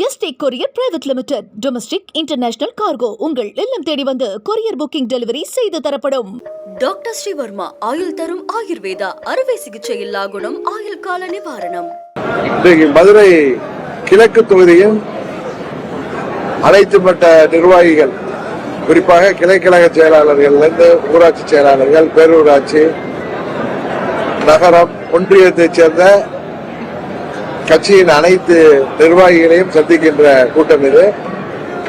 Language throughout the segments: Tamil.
ST courier private limited. Domestic international cargo உங்கள் இல்லம் தேடி வந்து கொரியர் புக்கிங் டெலிவரி செய்து தரப்படும். டாக்டர் ஸ்ரீவர்மா ஆயுள் தரும் ஆயுர்வேதா அறுவை சிகிச்சை இல்லா குணம் ஆயுள் கால நிவாரணம். மதுரை கிழக்கு தொகுதியின் அனைத்து மட்ட நிர்வாகிகள் குறிப்பாக கிளைக்கழக செயலாளர்கள்லேருந்து ஊராட்சி செயலாளர்கள் பேரூராட்சி நகரம் ஒன்றியத்தைச் சேர்ந்த கட்சியின் அனைத்து நிர்வாகிகளையும் சந்திக்கின்ற கூட்டம் இது.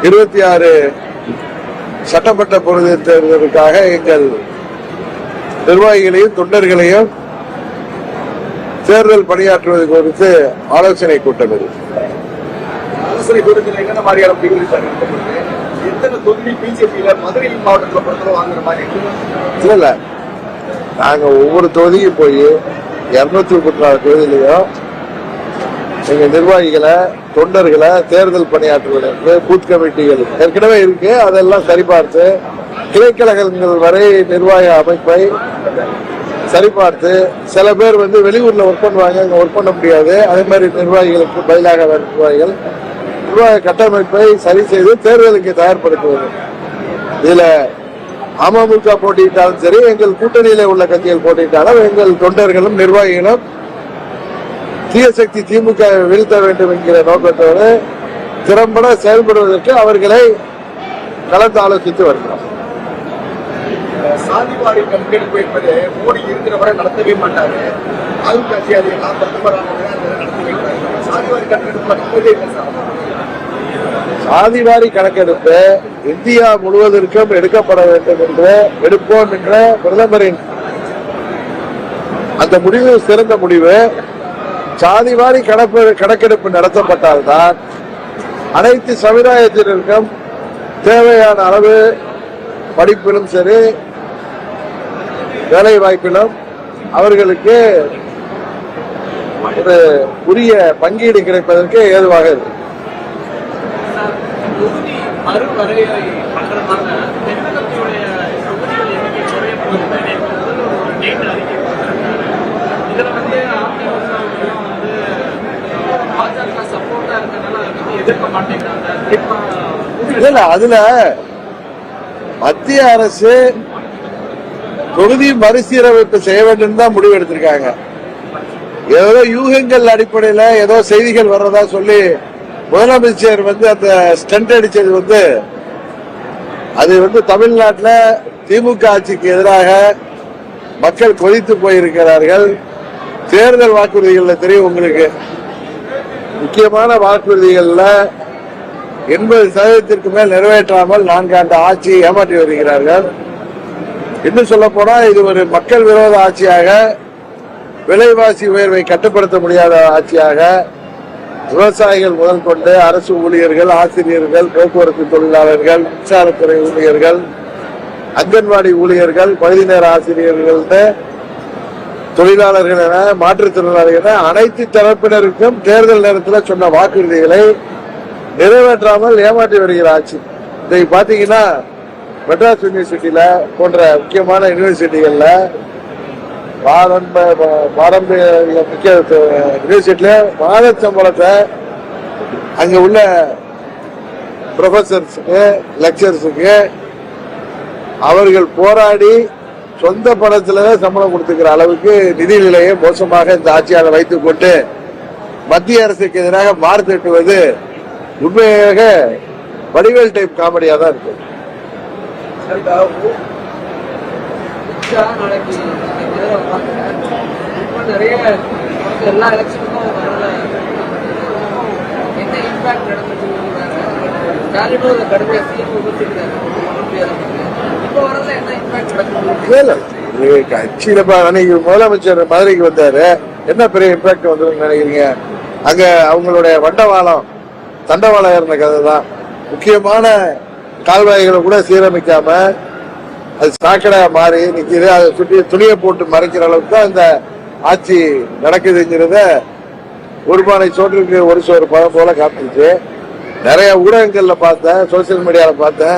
இருபத்தி ஆறு சட்டமன்ற பொருள் தேர்தலுக்காக எங்கள் நிர்வாகிகளையும் தொண்டர்களையும் தேர்தல் பணியாற்றுவது குறித்து ஆலோசனை கூட்டம் இது. ஆலோசனை கூட்டத்தில் என்னென்ன மாதிரியான முடிவுகள் சார் எடுக்கப்படுது எத்தனை தொகுதி பிஜேபியில மதுரை மாவட்டத்தில் பொறுத்தவரை வாங்குற மாதிரி இல்ல இல்ல. நாங்க ஒவ்வொரு தொகுதியும் போய் இருநூத்தி முப்பத்தி நாலு தொகுதியிலையும் எங்கள் நிர்வாகிகளை தொண்டர்களை தேர்தல் பணியாற்றுவதற்கு பூத் கமிட்டிகள். ஏற்கனவே இருக்கு அதெல்லாம் சரிபார்த்து கிளைக்கழகங்கள் வரை நிர்வாக அமைப்பை சரிபார்த்து சில பேர் வந்து வெளியூர்ல ஒர்க் பண்ணுவாங்க அங்கே ஒர்க் பண்ண முடியாது. அதே மாதிரி நிர்வாகிகளுக்கு பதிலாக வர நிர்வாகிகள் நிர்வாக கட்டமைப்பை சரி செய்து தேர்தலுக்கு தயார்படுத்துவது. இதுல அமமுக போட்டியிட்டாலும் சரி எங்கள் கூட்டணியில உள்ள கட்சிகள் போட்டியிட்டாலும் எங்கள் தொண்டர்களும் நிர்வாகிகளும் தீய சக்தி திமுக வீழ்த்த வேண்டும் என்கிற நோக்கத்தோடு திறம்பட செயல்படுவதற்கு அவர்களை கலந்து ஆலோசித்து வருகிறோம். சாதிவாரி கணக்கெடுப்பு என்பது மோடி இருக்கிற வரை நடத்தவே மாட்டாரு. ஆளும் கட்சி அது சாதிவாரி கணக்கெடுப்பு சாதிவாரி கணக்கெடுப்பு இந்தியா முழுவதற்கும் எடுக்கப்பட வேண்டும் என்று எடுப்போம் என்ற பிரதமரின் அந்த முடிவு சிறந்த முடிவு. சாதிவாரி கணக்கு கணக்கெடுப்பு நடத்தப்பட்டால்தான் அனைத்து சமுதாயத்தினருக்கும் தேவையான அளவு படிப்பிலும் சரி வேலை வாய்ப்பிலும் அவர்களுக்கு ஒரு உரிய பங்கீடு கிடைப்பதற்கு ஏதுவாக இருக்கும் இல்ல அதுல மத்திய அரசு தொகுதி மறுசீரமைப்பு செய்ய வேண்டும் தான் முடிவு எடுத்திருக்காங்க. ஏதோ யூகங்கள் அடிப்படையில ஏதோ செய்திகள் வர்றதா சொல்லி முதலமைச்சர் வந்து அந்த ஸ்டண்ட் அடிச்சது வந்து அது வந்து தமிழ்நாட்டுல திமுக ஆட்சிக்கு எதிராக மக்கள் கொதித்து போயிருக்கிறார்கள். தேர்தல் வாக்குறுதிகள்ல தெரியும் உங்களுக்கு. முக்கியமான வாக்குறுதிகளில் எண்பது சதவீதத்திற்கு மேல் நிறைவேற்றாமல் நான்காண்டு ஆட்சி ஏமாற்றி வருகிறார்கள். இன்னும் சொல்ல போனால் இது ஒரு மக்கள் விரோத ஆட்சியாக விலைவாசி உயர்வை கட்டுப்படுத்த முடியாத ஆட்சியாக விவசாயிகள் முதல் கொண்டு அரசு ஊழியர்கள் ஆசிரியர்கள் போக்குவரத்து தொழிலாளர்கள் மின்சாரத்துறை ஊழியர்கள் அங்கன்வாடி ஊழியர்கள் பகுதி நேர ஆசிரியர்கள் தொழிலாளர்கள் என மாற்றுத்திறனாளிகள் என அனைத்து தரப்பினருக்கும் தேர்தல் நேரத்தில் சொன்ன வாக்குறுதிகளை நிறைவேற்றாமல் ஏமாற்றி வருகிற ஆட்சி. இன்றைக்கு பார்த்தீங்கன்னா மெட்ராஸ் யூனிவர்சிட்டியில போன்ற முக்கியமான யூனிவர்சிட்டிகளில் பாரம்ப பாரம்பரிய முக்கிய யூனிவர்சிட்டியில மாத சம்பளத்தை அங்க உள்ள ப்ரொஃபசர்ஸுக்கு லெக்சர்ஸுக்கு அவர்கள் போராடி சொந்த பணத்துல சம்பளம் கொடுத்துக்கிற அளவுக்கு நிதி நிலையை மோசமாக இந்த ஆட்சியாளர் வைத்துக் கொண்டு மத்திய அரசுக்கு எதிராக மாறு தட்டுவது உண்மையாக வடிவேல் டைப் காமெடியா தான் இருக்கு. உச்சா இல்லை கட்சியில அன்னைக்கு முதலமைச்சர் மதுரைக்கு வந்தாரு. என்ன பெரிய இம்பாக்ட் வந்துருன்னு நினைக்கிறீங்க? அங்க அவங்களுடைய வண்டவாளம் தண்டவாளம் இருந்த கதை தான். முக்கியமான கால்வாய்களை கூட சீரமைக்காம அது சாக்கடையா மாறி நிற்கிது அதை சுற்றி துணியை போட்டு மறைக்கிற அளவுக்கு தான் இந்த ஆட்சி நடக்குதுங்கிறத ஒரு பானை சோற்றுக்கு ஒரு சோறு பதம் போல காப்பிச்சு நிறைய ஊடகங்கள்ல பார்த்தேன் சோசியல் மீடியால பார்த்தேன்.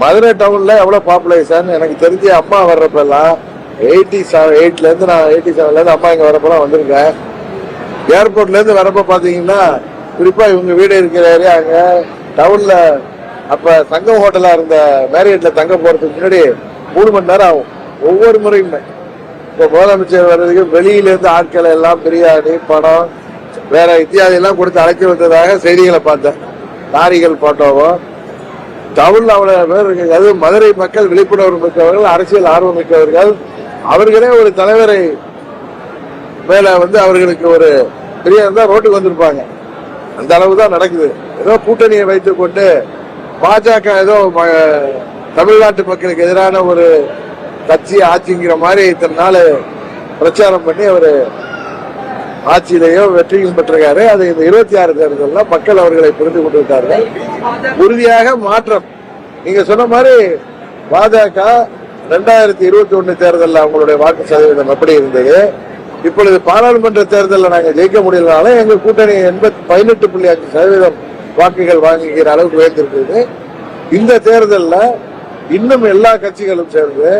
மதுரை டவுன்ல எவ்வளவு பாப்புலேஷன் எனக்கு தெரிஞ்சு அம்மா வர்றப்பெல்லாம் எயிட்டி செவன் எயிட்ல இருந்து நான் எயிட்டி செவன்ல இருந்து அம்மா இங்க வரப்பெல்லாம் வந்திருக்கேன். ஏர்போர்ட்ல இருந்து வரப்ப பாத்தீங்கன்னா குறிப்பா இவங்க வீடு இருக்கிற ஏரியா அங்க டவுன்ல அப்ப தங்கம் ஹோட்டலா இருந்த மேரியட்ல தங்க போறதுக்கு முன்னாடி மூணு மணி நேரம் ஆகும். ஒவ்வொரு முறையுமே. இப்போ முதலமைச்சர் வர்றதுக்கு வெளியில இருந்து ஆட்கள் எல்லாம் பிரியாணி படம் வேற இத்தியாதி எல்லாம் கொடுத்து அழைச்சி வந்ததாக செய்திகளை பார்த்தேன். லாரிகள் போட்டோவோ டவுன்ல அவ்வளவு பேர் அது மதுரை மக்கள் விழிப்புணர்வு மிக்கவர்கள் அரசியல் ஆர்வம் மிக்கவர்கள் அவர்களே ஒரு தலைவரை மேல வந்து அவர்களுக்கு ஒரு பெரிய இருந்தா ரோட்டுக்கு வந்திருப்பாங்க. அந்த அளவு தான் நடக்குது. ஏதோ கூட்டணியை வைத்துக் கொண்டு பாஜக ஏதோ ம- தமிழ்நாட்டு மக்களுக்கு எதிரான ஒரு கட்சி ஆட்சிங்கிற மாதிரி இத்தனை நாள் பிரச்சாரம் பண்ணி அவரு ஆட்சியிலையும் வெற்றியும் பெற்றிருக்காரு. அது இந்த இருபத்தி ஆறு தேர்தலில் மக்கள் அவர்களை புரிந்து கொண்டு விட்டார்கள் உறுதியாக மாற்றம். நீங்க சொன்ன மாதிரி பாஜக ரெண்டாயிரத்தி இருபத்தி ஒன்னு தேர்தலில் அவங்களுடைய வாக்கு சதவீதம் எப்படி இருந்தது? இப்பொழுது பாராளுமன்ற தேர்தலில் நாங்கள் ஜெயிக்க முடியலனாலும் எங்க கூட்டணி எண்பத்தி பதினெட்டு புள்ளி அஞ்சு சதவீதம் வாக்குகள் வாங்குகிற அளவுக்கு உயர்ந்திருக்குது. இந்த தேர்தலில் இன்னும் எல்லா கட்சிகளும் சேர்ந்து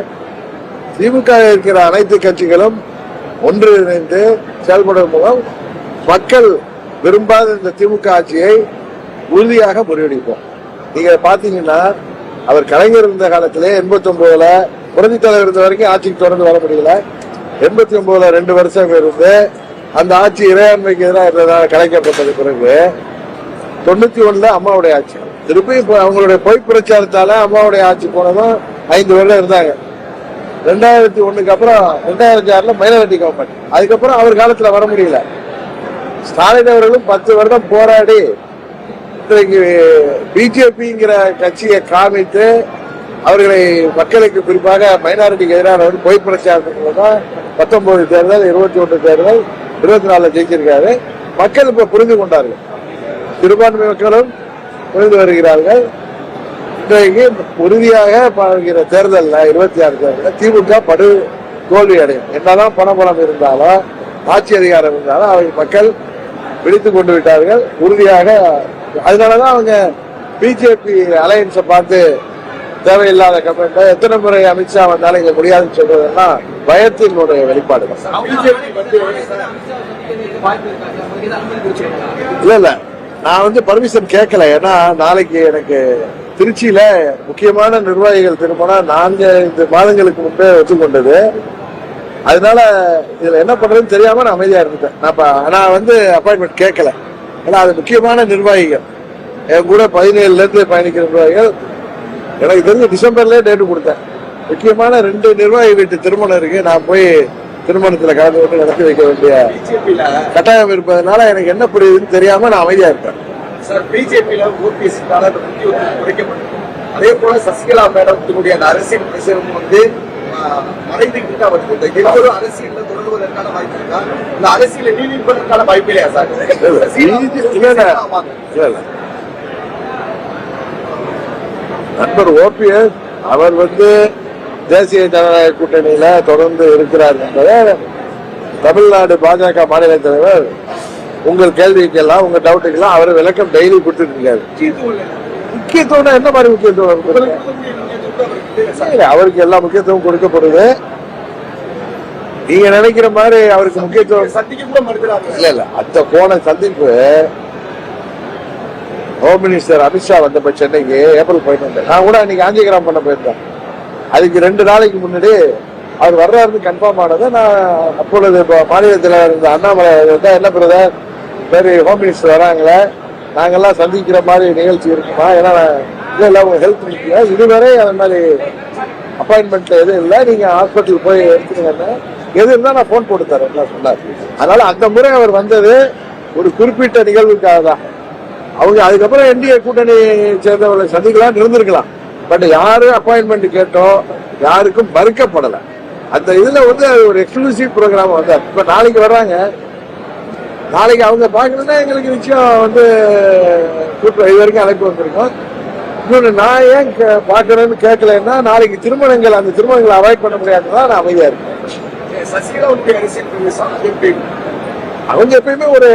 திமுக இருக்கிற அனைத்து கட்சிகளும் ஒன்றிணைந்து செயல்படுவதன் மூலம் மக்கள் விரும்பாத இந்த திமுக ஆட்சியை உறுதியாக முறியடிப்போம். நீங்க பாத்தீங்கன்னா அவர் கலைஞர் இருந்த காலத்திலே எண்பத்தி ஒன்பதுல புரட்சி தலைவர் இருந்த வரைக்கும் ஆட்சிக்கு தொடர்ந்து வர முடியல. எண்பத்தி ஒன்பதுல ரெண்டு வருஷம் இருந்து அந்த ஆட்சி இறையாண்மைக்கு எதிராக இருந்ததால் கலைக்கப்பட்டது பிறகு தொண்ணூத்தி ஒண்ணுல அம்மாவுடைய ஆட்சி. திருப்பி அவங்களுடைய பொய் பிரச்சாரத்தால அம்மாவுடைய ஆட்சி போனதும் ஐந்து வருடம் இருந்தாங்க. ரெண்டாயிரத்தி ஒண்ணுக்கு அப்புறம் ரெண்டாயிரத்தி ஆறுல மைனாரிட்டி கவர்மெண்ட் அதுக்கப்புறம் அவர் காலத்துல வர முடியல. ஸ்டாலின் அவர்களும் பத்து வருடம் போராடி இன்றைக்கு பிஜேபிங்கிற கட்சியை காமித்து அவர்களை மக்களுக்கு குறிப்பாக மைனாரிட்டிக்கு எதிரான ஒரு பொய் பிரச்சாரத்துக்குள்ள தான் பத்தொன்பது தேர்தல் இருபத்தி ஒன்று தேர்தல் இருபத்தி நாலுல ஜெயிச்சிருக்காரு. மக்கள் இப்ப புரிந்து கொண்டார்கள். சிறுபான்மை மக்களும் புரிந்து வருகிறார்கள். இன்றைக்கு உறுதியாக பார்க்கிற தேர்தலில் இருபத்தி ஆறு தேர்தலில் திமுக படு தோல்வி அடையும். என்னதான் பணபலம் இருந்தாலும் ஆட்சி அதிகாரம் இருந்தாலும் அவங்க மக்கள் பிடித்து கொண்டு விட்டார்கள். உறுதியாக அதனாலதான் அவங்க பிஜேபி அலையன்ஸை பார்த்து தேவையில்லாத கமெண்ட் எத்தனை முறை அமித்ஷா வந்தாலும் இங்க முடியாதுன்னு சொல்றதெல்லாம் பயத்தினுடைய வெளிப்பாடு இல்ல இல்ல. நான் வந்து பர்மிஷன் கேட்கல. ஏன்னா நாளைக்கு எனக்கு திருச்சியில முக்கியமான நிர்வாகிகள் திருமணம் நான்கு ஐந்து மாதங்களுக்கு முன்பே ஒத்துக்கொண்டது. அதனால இதுல என்ன பண்றதுன்னு தெரியாம நான் அமைதியா இருந்துட்டேன். நான் நான் வந்து அப்பாயின்மெண்ட் கேட்கல ஏன்னா அது முக்கியமான நிர்வாகிகள். என் கூட பதினேழுல இருந்து பயணிக்கிற நிர்வாகிகள். எனக்கு தெரிஞ்ச டிசம்பர்லயே டேட்டு கொடுத்தேன். முக்கியமான ரெண்டு நிர்வாகி வீட்டு திருமணம் இருக்கு. நான் போய் திருமணத்துல கலந்து கொண்டு நடத்தி வைக்க வேண்டிய கட்டாயம் இருப்பதனால எனக்கு என்ன புரியுதுன்னு தெரியாம நான் அமைதியா இருப்பேன். சார் பிஜேபியில ஓபிஎஸ்னால அந்த முக்கியத்துவம் குறைக்கப்பட்டிருக்கும் அதே போல சசிகலா மேடத்தினுடைய அந்த அரசியல் பிரசரம் வந்து மறைந்துகிட்டு தான் வருது இந்த இருவரும் அரசியல்ல தொடர்வதற்கான வாய்ப்பு இருக்கா? இந்த அரசியல நீடிப்பதற்கான வாய்ப்பு இல்லையா சார்? நண்பர் ஓபிஎஸ் அவர் வந்து தேசிய ஜனநாயக கூட்டணியில தொடர்ந்து இருக்கிறார் என்பதை தமிழ்நாடு பாஜக மாநில தலைவர் உங்கள் கேள்விக்கெல்லாம் உங்க டவுட்டுக்கெல்லாம் அவர் விளக்கம் டெய்லி கொடுத்துட்டு இருக்காரு முக்கியத்துவம் என்ன மாதிரி முக்கியத்துவம் அவருக்கு எல்லா முக்கியத்துவம் கொடுக்கப்படுது. நீங்க நினைக்கிற மாதிரி அவருக்கு முக்கியத்துவம் சந்திக்க இல்ல இல்ல அந்த போன சந்திப்பு ஹோம் மினிஸ்டர் அமித்ஷா வந்தப்ப சென்னைக்கு ஏப்ரல் பதினொன்று. நான் கூட அன்னைக்கு ஆஞ்சிகிராம் பண்ண போயிருந்தேன். அதுக்கு ரெண்டு நாளைக்கு முன்னாடி அவர் வர்றாருன்னு கன்ஃபார்ம் ஆனது நான் அப்பொழுது இப்போ மாநிலத்தில் இருந்த அண்ணாமலை வந்து என்ன பிரதர்? சரி ஹோம் மினிஸ்டர் வராங்களே நாங்கெல்லாம் சந்திக்கிற மாதிரி நிகழ்ச்சி இருக்குமா? ஏன்னா இல்லை இல்லை உங்க ஹெல்த் முக்கியம் இதுவரை அந்த மாதிரி அப்பாயின்மெண்ட் எதுவும் இல்லை. நீங்கள் ஹாஸ்பிட்டல் போய் எடுத்துக்கங்கன்னு எது இருந்தால் நான் ஃபோன் போட்டு தரேன் சொன்னார். அதனால் அந்த முறை அவர் வந்தது ஒரு குறிப்பிட்ட நிகழ்வுக்காக தான். அவங்க அதுக்கப்புறம் என்டிஏ கூட்டணி சேர்ந்தவர்களை சந்திக்கலாம் இருந்திருக்கலாம். பட் யாரும் அப்பாயின்மெண்ட் கேட்டோம் யாருக்கும் மறுக்கப்படலை. அந்த இதில் வந்து ஒரு எக்ஸ்க்ளூசிவ் ப்ரோக்ராம் வந்தார். இப்போ நாளைக்கு வர்றாங்க. நாளைக்கு அவங்க பார்க்கணும்னா எங்களுக்கு நிச்சயம் வந்து கூட்டம் இது வரைக்கும் அழைப்பு வந்திருக்கோம். இன்னொன்று நான் ஏன் கே- பார்க்கணும்னு கேட்கலன்னா நாளைக்கு திருமணங்கள் அந்த திருமணங்களை அவாய்ட் பண்ண முடியாதுதான் நான் அமைதியா இருக்கேன் அவங்க எப்பயுமே ஒரு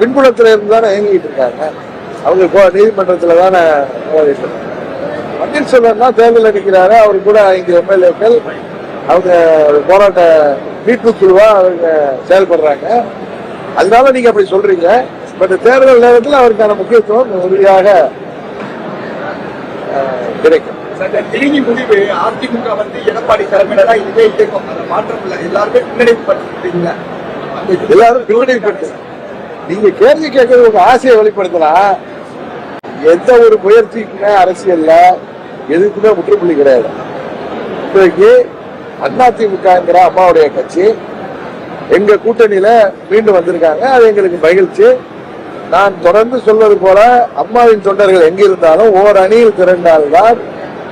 பின்புலத்துல இருந்து தானே இயங்கிட்டு இருக்காங்க. அவங்க நீதிமன்றத்துல தானே போராடிட்டு இருக்காங்க. பன்னீர்செல்வம் தான் தேர்தல் நிற்கிறாரு அவரு கூட ஐந்து எம்எல்ஏக்கள் அவங்க போராட்ட மீட்பு குழுவா அவங்க செயல்படுறாங்க. அதனால நீங்க அப்படி சொல்றீங்க. பட் தேர்தல் நேரத்தில் அவருக்கான முக்கியத்துவம் உறுதியாக கிடைக்கும். தேனி முடிவு அதிமுக வந்து எடப்பாடி தலைமையில தான் இதுவே இயக்கம். அதை மாற்றம் இல்லை. எல்லாருமே பின்னடைவு பட்டுருக்கீங்க அந்த இது- எல்லாரும் பின்னடைப்பட்டு நீங்க கேள்வி கேட்கறது உங்க ஆசையை வெளிப்படுத்தலாம் எந்த ஒரு முயற்சிக்குமே அரசியல்ல எதுக்குமே முற்றுப்புள்ளி கிடையாது. இன்றைக்கு அதிமுகங்கிற அம்மாவுடைய கட்சி எங்க கூட்டணியில மீண்டும் வந்திருக்காங்க. அது எங்களுக்கு மகிழ்ச்சி. நான் தொடர்ந்து சொல்வது போல அம்மாவின் தொண்டர்கள் எங்க இருந்தாலும் ஓர் அணியில் திரண்டால்தான்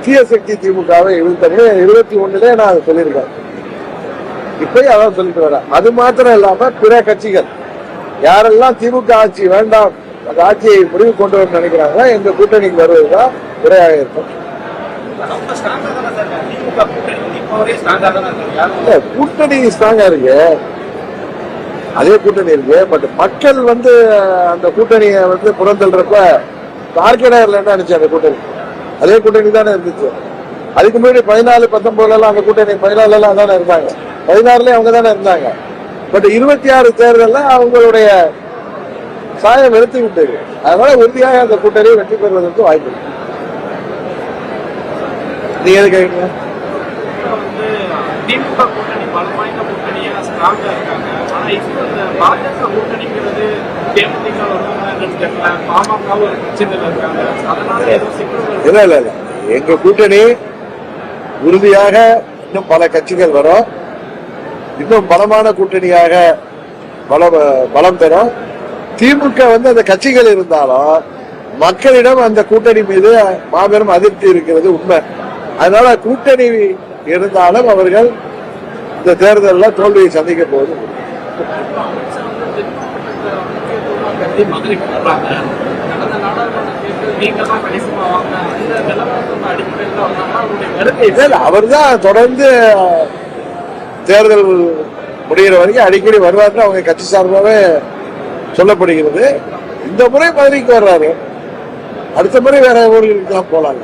தீயசக்தி திமுகவை வீழ்த்தவே இருபத்தி ஒண்ணுலே நான் சொல்லியிருக்கேன். இப்பயும் அதான் சொல்லிட்டு வரேன் அது மாத்திரம் இல்லாம பிற கட்சிகள் யாரெல்லாம் திமுக ஆட்சி வேண்டாம் அந்த ஆட்சியை முடிவு கொண்டு வரணும்னு நினைக்கிறாங்களோ எங்க கூட்டணிக்கு வருவதுதான் குறையாக இருக்கும். தானே கூட்டணி ஸ்ட்ராங்கா தானே இருக்கு யாரும் இல்ல கூட்டணி ஸ்ட்ராங்கா இருக்கு அதே கூட்டணி இருக்கு. பட் மக்கள் வந்து அந்த கூட்டணியை வந்து புறந்தள்ளுறப்ப மார்க்கெடர்ல என்ன நினைச்சு அந்த கூட்டணி. அதே கூட்டணி தானே இருந்துச்சு. அதுக்கு முன்னாடி பதினாலு பத்தொன்பதுல எல்லாம் அந்த கூட்டணி பதினாலுல எல்லாம் தானே இருந்தாங்க. பதினாறுலயும் அவங்க தானே இருந்தாங்க. பட் இருபத்தி ஆறு தேர்தல்ல அவங்களுடைய சாயம் வெறுத்து விட்டது. அதனால உறுதியாக அந்த கூட்டணி வெற்றி பெறுவதற்கு வாய்ப்பு இருக்கு. நீங்க எது கேட்குறீங்க வந்து திமுக கூட்டணி பலம் வாய்ந்த கூட்டணியா ஸ்ட்ராங்கா இருக்காங்க. ஆனா இப்போ இந்த பாஜக கூட்டணிங்கிறது தேமுதிக பாமகவும் ஒரு கட்சிகள் இருக்காங்க. அதனால ஏதோ இல்ல இல்ல இல்ல. எங்க கூட்டணி உறுதியாக இன்னும் பல கட்சிகள் வரும். இன்னும் பலமான கூட்டணியாக பலம் பலம் பெறும். திமுக வந்து அந்த கட்சிகள் இருந்தாலும் மக்களிடம் அந்த கூட்டணி மீது மாபெரும் அதிருப்தி இருக்கிறது உண்மை. அதனால கூட்டணி இருந்தாலும் அவர்கள் இந்த தேர்தலில் தோல்வியை சந்திக்க தேர்தல் நீங்க தான் தொடர்ந்து தேர்தல் முடிகிற வரைக்கும் அடிக்கடி வருவார்னு அவங்க கட்சி சார்பாகவே சொல்லப்படுகிறது. இந்த முறை மதுரைக்கு வர்றாரு. அடுத்த முறை வேற ஊர்களுக்கு தான் போலாங்க.